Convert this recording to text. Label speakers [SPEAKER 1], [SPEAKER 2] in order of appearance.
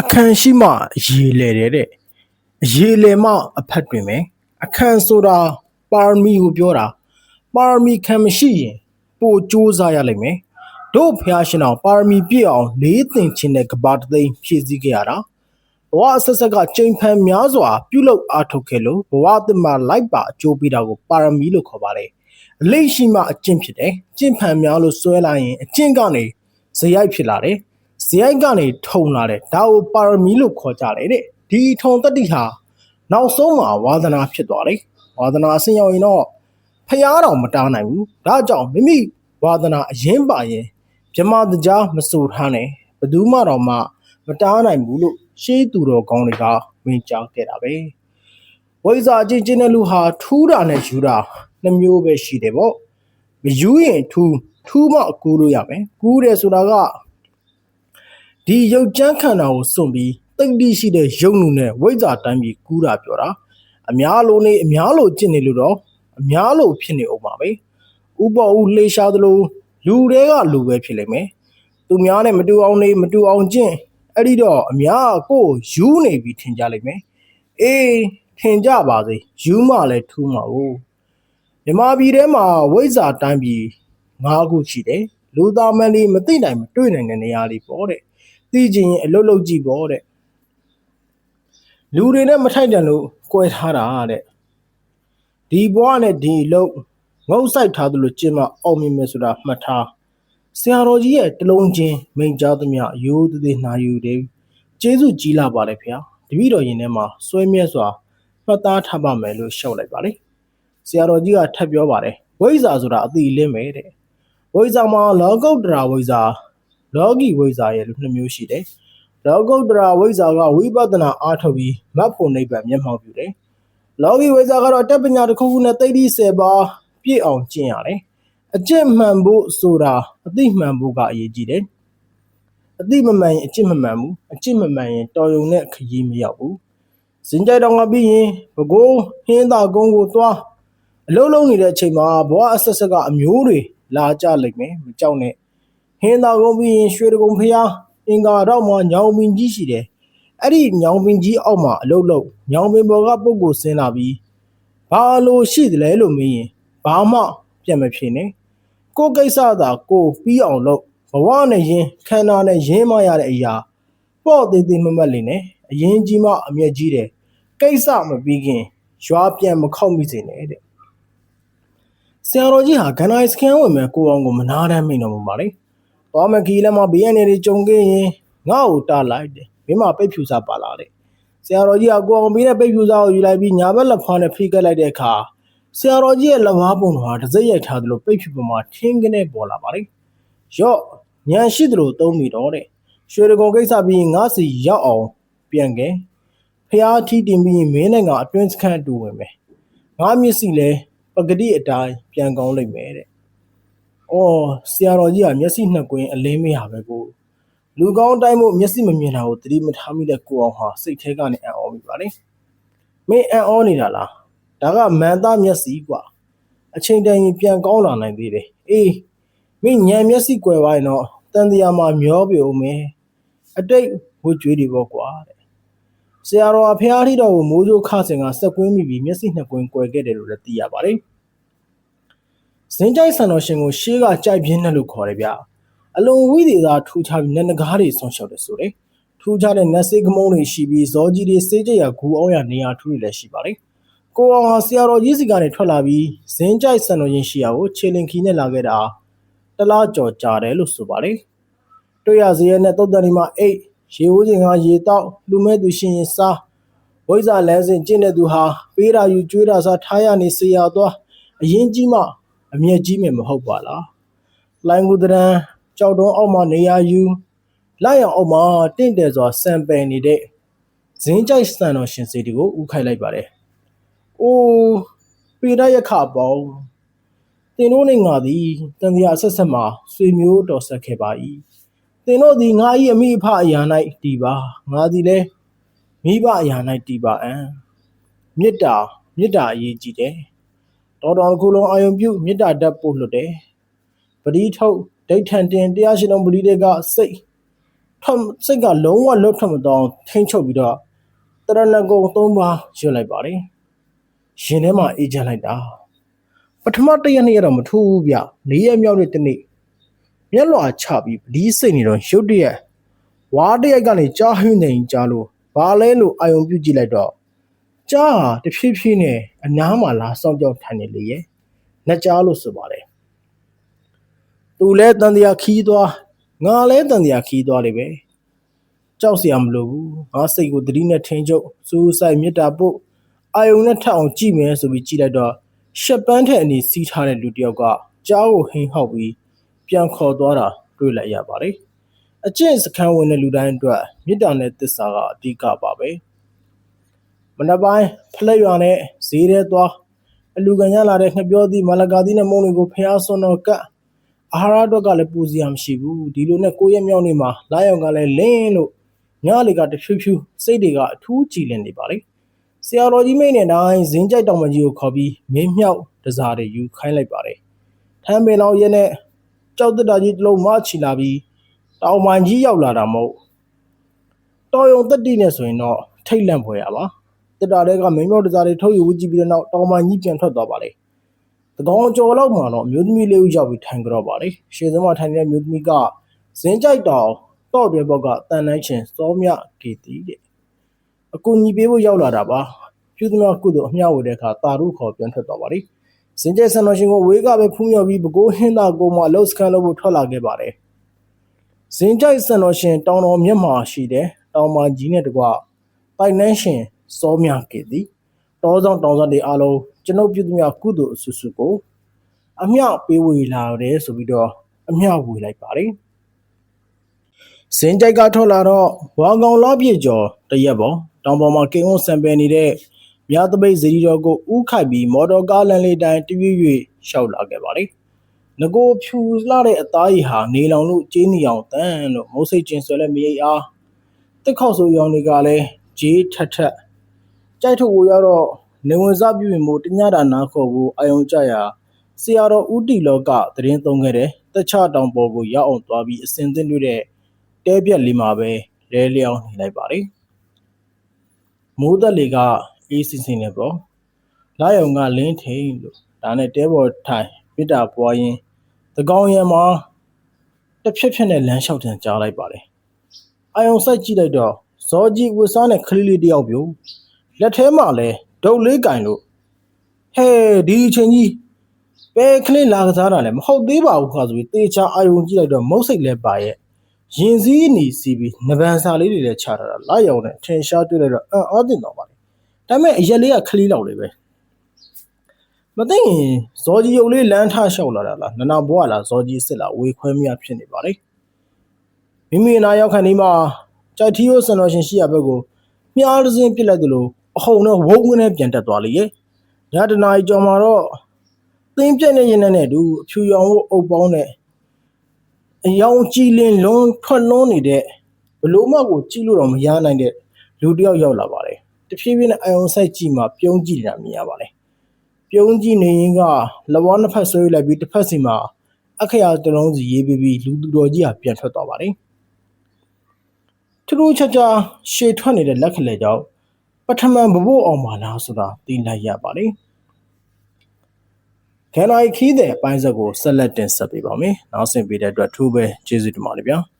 [SPEAKER 1] အခန့်ရှိမှရေလေတယ်တဲ့ရေလေမှအဖက်တွင်ပဲအခန့်ဆိုတာပါရမီကိုပြောတာပါရမီခံမရှိရင်ပိုကြိုးစားရလိမ့်မယ်တို့ဖျားရှင်အောင်ပါရမီပြည့်အောင်လေးသင်ခြင်းနဲ့ကဘာတသိန်းဖြည့်ဆည်းခဲ့ရတာဘဝအဆက်ဆက်ကချိန်ဖန်များစွာပြုလုပ်အားထုတ်ခဲ့လို့ဘဝအသက်မှာလိုက်ပါအကျိုးပေးတာကိုပါရမီလို့ခေါ်ပါတယ်အလေးရှိမှအကျင့်ဖြစ်တယ်ကျင့်ဖန်များလို့ဆွဲလိုက်ရင်အကျင့်ကနေဇယိုက်ဖြစ်လာတယ် ဇယိုက်ကနေထုံလာတယ်ဒါကိုပါရမီလို့ခေါ်ကြတယ်တဲ့ဒီထုံတတ္တိဟာနောက်ဆုံးမှာဝါသနာဖြစ်သွားတယ်ဝါသနာအဆင်းရောက်ရင်တော့ဖျားတော်မတားနိုင်ဘူးဒါကြောင့်မိမိဝါသနာအရင်ပါရင်မြမတကြားမဆိုထားနဲ့ဘယ်သူမှတော့မှမတားနိုင်ဘူးလို့ရှေးသူတော်ကောင်းတွေကဝင်ကြောင်းခဲ့တာပဲဝိဇ္ဇာချင်းချင်းတဲ့လူဟာထူးတာနဲ့ယူတာနှမျိုးပဲရှိတယ်ပေါ့မယူရင်ထူးထူးမှအကူလို့ရမယ်ကူးတယ်ဆိုတာက ဒီရုပ်ကြမ်းခန္ဓာကိုစွန့်ပြီးတိတ်တိရှိတဲ့ရုပ်နုနဲ့ဝိဇ္ဇာတိုင်းပြီးကူးတာပြောတာအများလိုနေအများလိုကျင့်နေလို့တော့အများလိုဖြစ်နေအောင်ပါပဲဥပ္ပဦးလှေရှားသလိုလူတွေကလူပဲဖြစ်လိမ့်မယ်သူများနဲ့မတူအောင်နေမတူအောင်ကျင့်အဲ့ဒီတော့အများကိုယူနေပြီထင်ကြလိမ့်မယ်အေးထင်ကြပါစေယူမှလည်းထူးမှာ哦မြမပြည်ထဲမှာဝိဇ္ဇာတိုင်းပြည်၅ခုရှိတယ်လူသားမန်လေးမသိနိုင်မတွေ့နိုင်တဲ့နေရာလေးပေါ့တဲ့ သိချင်ရင်အလုတ်လုတ်ကြည့်ပေါ့တဲ့လူတွေနဲ့မထိုက်တန်လို့ကြွယ်ထားတာတဲ့ဒီဘဝနဲ့ဒီအလုတ်ငုံဆိုင်ထားသလိုကျင့်မအောင်မြင်မယ်ဆိုတာမှတ်ထားဆရာတော်ကြီးရဲ့တလုံးချင်းမိန်ကြားသမျှရိုးသေးသေးနှာယူတယ်ကျေးဇူးကြီးလာပါတယ်ဖေ။တပည့်တော်ရင်ထဲမှာစွဲမြဲစွာမှတ်သားထားပါမယ်လို့ရှောက်လိုက်ပါလေ။ဆရာတော်ကြီးကထပ်ပြောပါတယ်ဝိဇ္ဇာဆိုတာအတိလင်းပဲတဲ့။ဝိဇ္ဇာမှာလောကုတ္တရာဝိဇ္ဇာ လောကီဝိဇ္ဇာရဲ့နှစ်မျိုးရှိတယ်။လောကုတ္တရာဝိဇ္ဇာကဝိပဿနာအားထုတ်ပြီးမတ်ဖို့နိဗ္ဗာန်မျက်မှောက်ပြုတယ်။လောကီဝိဇ္ဇာကတော့တက်ပညာတစ်ခုခုနဲ့တိတ်တိဆယ်ပါပြည့်အောင်ကျင့်ရတယ်။အကျင့်မှန်ဖို့ဆိုတာအသိမှန်ဖို့ကအရေးကြီးတယ်။အသိမမှန်ရင်အကျင့်မမှန်ဘူး။အကျင့်မမှန်ရင်တော်ရုံနဲ့ခရီးမရောက်ဘူး။စင်ကြိုက်တော့ငါပြီးရင်ဘကိုးဟင်းသာကုန်းကိုသွားအလုံးလုံးနေတဲ့အချိန်မှာဘဝအဆက်ဆက်ကအမျိုးတွေလာကြလိမ့်မယ်မကြောက်နဲ့ ဟင်းသာကုန်းပြီးရင်ရွှေတကုံဖျားအင်္ဂါတော့မှညောင်ပင်ကြီးရှိတယ်။အဲ့ဒီညောင်ပင်ကြီးအောက်မှာအလုံးလုံးညောင်ပင်ပေါ်ကပုပ်ကိုဆင်းလာပြီးဘာလို့ရှိတယ်လဲလို့မေးရင်ဘာမှပြန်မဖြစ်နဲ့ကိုယ်ကိစ္စသာကိုပြီးအောင်လုပ်ဘဝနဲ့ရင်ခန္ဓာနဲ့ရင်းမရတဲ့အရာ ပေါ့သေးသေးမမတ်လေးနဲ့အရင်ကြီးမှအမျက်ကြီးတယ်ကိစ္စမပြီးခင်ရွာပြန်မခောက်မိစေနဲ့တဲ့ဆရာတော်ကြီးဟာဂန်နိုင်စကန်ဝင်မဲ့ကိုအောင်ကိုမနာတမ်းမိန်တော်မူပါလေ။ သွားမခီလည်းမဘေးရနေတွေကြုံခဲ့ရင်ငါ့ကိုတားလိုက်တယ်။မင်းမပိတ်ဖြူစားပါလာတဲ့။ဆရာတော်ကြီးကကိုအောင်ဘေးနဲ့ပိတ်ဖြူစားကိုယူလိုက်ပြီးညာဘက်လက်ဖွားနဲ့ဖိကက်လိုက်တဲ့အခါဆရာတော်ကြီးရဲ့လက်ဝါးပုံတော်ဟာတစ်စိတ်ရိုက်ထားသလိုပိတ်ဖြူပေါ်မှာထင်းကနေပေါ်လာပါလေ။ရော့ညံရှိသလိုသုံးမိတော့တဲ့။ရွှေတကုံကိစ္စပြီးငါစီရောက်အောင်ပြန်ခဲ့။ဖျားထီးတင်ပြီးမင်းနဲ့ကအတွင်းစခန်းတူဝင်မယ်။ငါမျက်စိလဲပဂတိအတိုင်းပြန်ကောင်းလိမ့်မယ်တဲ့။ အော်ဆရာတော်ကြီးကမျက်စိနှစ်ကွင်းအလင်းမေးဟာပဲကိုလူကောင်းတိုင်းမို့မျက်စိမမြင်တာကိုသတိမထားမိတဲ့ကိုအောင်ဟာစိတ်ထဲကနေအံ့ဩမိပါလေ။မင်းအံ့ဩနေတာလား။ဒါကမန်သားမျက်စိကွာ။အချိန်တန်ရင်ပြန်ကောင်းလာနိုင်သေးတယ်။အေးမင်းညံမျက်စိကွယ်ပါရင်တော့တန်တရားမှာမျောပြုံမယ်။အတိတ်ဝှကြွေးတွေပေါ့ကွာတဲ့။ဆရာတော်အဖျားထီတော်ကိုမိုးကြိုးခဆင်ကစက်ကွင်းမိပြီးမျက်စိနှစ်ကွင်းကွယ်ခဲ့တယ်လို့လည်းသိရပါတယ်။ ဇင်းကြိုက်ဆန်တော်ရှင်ကိုရှေးကကြိုက်ပြင်းတယ်လို့ခေါ်တယ်ဗျ။အလွန်ဝိသေသာထူးခြားပြီးနက်နဂါးတွေဆွန့်လျှောက်တယ်ဆိုတယ်။ထူးခြားတဲ့နက်စိတ်ကမုန်းတွေရှိပြီးဇောကြီးတွေစေးကြရဂူအောင်ရနေရာထူးတွေလည်းရှိပါတယ်။ကိုအောင်ဟာဆရာတော်ကြီးစီကနေထွက်လာပြီးဇင်းကြိုက်ဆန်တော်ရှင်ရှိရာကိုခြေလင်ခီနဲ့လာခဲ့တာတလားကြော်ကြာတယ်လို့ဆိုပါတယ်။တွေ့ရစရဲနဲ့တုတ်တန်ဒီမှာအိတ်ရေဝိုးခြင်းကရေတောက်လူမဲ့သူရှင်ရင်စားဝိဇ္ဇာလမ်းစဉ်ကျင့်တဲ့သူဟာပေးတာယူကျွေးတာစားထားရနေဆရာသွားအရင်ကြီးမှ အမျက်ကြီးမယ်မဟုတ်ပါလားလိုင်းကူတရန်ကြောက်တုံးအောက်မှာနေရာယူလိုက်အောင်အောက်မှာတင့်တယ်စွာစံပယ်နေတဲ့ဇင်းကြိုက်စံတော်ရှင်စေတီကိုဥခိုက်လိုက်ပါတယ်။အိုးပေရရခပေါင်းတင်တို့နဲ့ငါသည်တန်တရားဆက်ဆက်မှာဆွေမျိုးတော်ဆက်ခဲ့ပါ၏။တင်တို့သည်ငါ၏အမိအဖအရာ၌တည်ပါငါသည်လည်းမိဘအရာ၌တည်ပါအံ။မေတ္တာမေတ္တာအရေးကြီးတယ်။ တော်တော်တစ်ခုလုံးအာယုံပြုမေတ္တာဓာတ်ပို့လွတ်တယ်။ပရိထုတ်ဒိဋ္ဌံတင်တရားရှင်တော်ပရိတွေကစိတ်ထွက်စိတ်ကလုံးဝလွတ်ထွက်မတော့ထိမ့်ချုပ်ပြီးတော့တရဏဂုံ၃ပါးရွတ်လိုက်ပါတယ်ရှင်ထဲမှာအေးချမ်းလိုက်တာပထမတစ်ရက်နှစ်ရက်တော့မထူးဘူးဗျ၄ရက်မြောက်တဲ့တနေ့မျက်လွှာချပြီးပလီးစိတ်နေတော့ရုတ်တရက်ဝါတရိုက်ကနေကြားဟင်းနေကြားလို့ဘာလဲလို့အာယုံပြုတ်ကြည့်လိုက်တော့ ကြားဟာတဖြည်းဖြည်းနဲ့အနားမှာလာစောင့်ကြောက်ထိုင်နေလေရဲ့နှကြားလို့ဆိုပါတယ်သူလဲတန်တရားခီးသွားငါလဲတန်တရားခီးသွားလေပဲကြောက်စရာမလိုဘူးငါစိတ်ကိုတတိနဲ့ထင်းချုပ်စူးဆိုင်မြစ်တာပို့အာယုံနဲ့ထပ်အောင်ကြည့်မယ်ဆိုပြီးကြည့်လိုက်တော့ရှက်ပန်းထက်အနေစီးထားတဲ့လူတစ်ယောက်ကကြားကိုဟင်းဟောက်ပြီးပြန်ခေါ်သွားတာတွေ့လိုက်ရပါတယ်အကျင့်စခန်းဝင်တဲ့လူတိုင်းအတွက်မေတ္တာနဲ့သစ္စာကအဓိကပါပဲမ နက်ပိုင်းဖလက်ရွာနဲ့ဈေးထဲသွားအလူကန်ရလာတဲ့ငှက်ပြောသည့်မလကာသီးနဲ့မုံတွေကိုဖျားစွန်းတော့ကတ်အာဟာရအတွက်ကလည်းပူစီရမရှိဘူးဒီလိုနဲ့ကိုယ့်ရဲ့မြောက်နေမှာလာရောက်ကလည်းလင်းလို့ညလေကတဖြူးဖြူးစိတ်တွေကအထူးကြည်လင်နေပါလေဆရာတော်ကြီးမိတ်နဲ့တိုင်းဇင်းကြိုက်တော်မကြီးကိုခေါ်ပြီးမင်းမြောက်တစားတွေယူခိုင်းလိုက်ပါတယ်ထမ်းပင်လောင်ရဲနဲ့ကြောက်တက်တာကြီးတစ်လုံးမချီလာပြီးတောင်မှန်ကြီးရောက်လာတာမဟုတ်တော်ယုံတက်တိနဲ့ဆိုရင်တော့ထိတ်လန့်ဖွယ်ရပါ တက်တာတွေကမင်းမြောက်တစားတွေထုတ်ယူဝကြည့်ပြီးတဲ့နောက်တောင်မှန်ကြီးပြန်ထွက်သွားပါလေတကောင်ကြော်လောက်မှတော့မျိုးသမီးလေးဦးရောက်ပြီးထိုင်ကြတော့ပါလေရှေ့စမထိုင်နေတဲ့မျိုးသမီးကဇင်းကြိုက်တော်တော့တွဲဘောက်ကတန်နှန်းချင်းစောမြကေတီတဲ့အကူညီပေးဖို့ရောက်လာတာပါပြုသမျှကုသိုလ်အမျှဝေတဲ့အခါတာရုခေါ်ပြန်ထွက်သွားပါလေစင်ကြဲဆန်တော်ရှင်ကိုဝေးကပဲဖူးမြော်ပြီးဘကိုးဟင်းသာကိုမှလှုပ်စကန်လို့ဖို့ထွက်လာခဲ့ပါတယ်စင်ကြိုက်ဆန်တော်ရှင်တောင်တော်မြတ်မှာရှိတဲ့တောင်မကြီးနဲ့တကွပိုင်နှန်းရှင် စောမြကေတီတောဆောင်တောင်ဆောင်တွေအားလုံးကျွန်ုပ်ပြုသမျှကုသိုလ်အဆူဆူကိုအမျှပေးဝေလာတယ်ဆိုပြီးတော့အမျှဝေလိုက်ပါတယ်စင်ကြိုက်ကထွက်လာတော့ဝါကောင်လာပြည့်ကျော်တရက်ပေါ်တောင်ပေါ်မှာကင်းဝန်းဆံပယ်နေတဲ့မြားတပိတ်ဇီရီတော်ကိုဥခိုက်ပြီးမော်တော်ကားလမ်းလေးတိုင်းတရွေ့ရွေ့ရှောက်လာခဲ့ပါလေငကိုဖြူလှတဲ့အသားရည်ဟာနေလောင်လို့ကျင်းနေအောင်တန်းလို့မုတ်စိတ်ကျင်ဆွဲလက်မရိပ်အားတက်ခောက်ဆိုရောင်တွေကလည်းဂျေးထက်ထက် ကြိုက်ထုတ်ကိုရတော့နေဝင်စားပြပြင်မို့တညတာနာခေါ်ကိုအယုံကြရာဆရာတော်ဦးတီလောကသတင်းသုံးခဲ့တယ်တခြားတောင်ပေါ်ကိုရောက်အောင်သွားပြီးအစင်သင့်တွေ့တဲ့တဲပြက်လေးမှာပဲလဲလျောင်းနေလိုက်ပါလေမိုးသက်လေကအေးစင်စင်နဲ့ပေါ့လာယုံကလင်းထိန်လို့ဒါနဲ့တဲပေါ်ထိုင်ပြစ်တာပွားရင်သကောင်ရံမှာတစ်ဖြက်ဖြက်နဲ့လမ်းလျှောက်တန်ကြားလိုက်ပါတယ်အာယုံစိုက်ကြည့်လိုက်တော့ဇော်ကြီးဝစ်စားနဲ့ခလေးလေးတယောက်ပြုံ လက်ထဲမှာလဲဒုတ်လေးကင်လို့ဟဲဒီအချိန်ကြီးပဲခလေးလာကစားတာလည်းမဟုတ်သေးပါဘူးခါဆိုပြီးတေချာအာယုံကြည့်လိုက်တော့မုတ်စိတ်လဲပါရဲ့ရင်စည်းနေစီပြီးနဗန်စာလေးတွေလည်းချထားတာလာရောင်နဲ့ထင်ရှားတွေ့လိုက်တော့အံ့အားသင့်တော့ပါလေဒါပေမဲ့အရက်လေးကခလေးလောက်လေးပဲမသိရင်ဇော်ကြီးရုပ်လေးလမ်းထားလျှောက်လာတာလားနနာဘွားလားဇော်ကြီးစစ်လားဝေခွဲမြဖြစ်နေပါလေမိမိနာရောက်ခံဒီမှာကြိုက်ထီယိုစံတော်ရှင်ရှိရဘက်ကိုမြားတစ်စင်းပြစ်လိုက်သလို အဟုန်နဲ့ဝုန်းဝင်းနဲ့ပြန်တက်သွားလေရဲ့ညတနာကြီးကြော်မှာတော့သင်းပြက်နေရင်နဲ့တူအဖြူရောင်ကိုအုပ်ပေါင်းတဲ့အယောင်ကြည်လင်လွန်ထွက်လွန်းနေတဲ့ဘလို့မှကိုကြည့်လို့တော့မရနိုင်တဲ့လူတစ်ယောက်ရောက်လာပါတယ်တဖြည်းဖြည်းနဲ့အယုံဆိုင်ကြည့်မှပြုံးကြည့်နေတာမြင်ရပါတယ်ပြုံးကြည့်နေရင်ကလဘောနှစ်ဖက်ဆွဲလိုက်ပြီးတစ်ဖက်စီမှာအခရာတစ်လုံးစီရေးပြီးပြီးလူသူတော်ကြီးကပြန်ထွက်သွားပါတယ်ထူးထူးခြားခြားရှေထွက်နေတဲ့လက်ခလေကြောင့် ပထမဘဘို့အောင်ပါလားဆိုတာသိလိုက်ရပါတယ်ခန္ဓာခီးတဲ့အပိုင်းဆက်ကိုဆက်လက်တင်ဆက်ပေးပါမယ်။နောက်ဆင်ပေးတဲ့အတွက်ထူးပဲကျေးဇူးတင်ပါတယ်ဗျာ။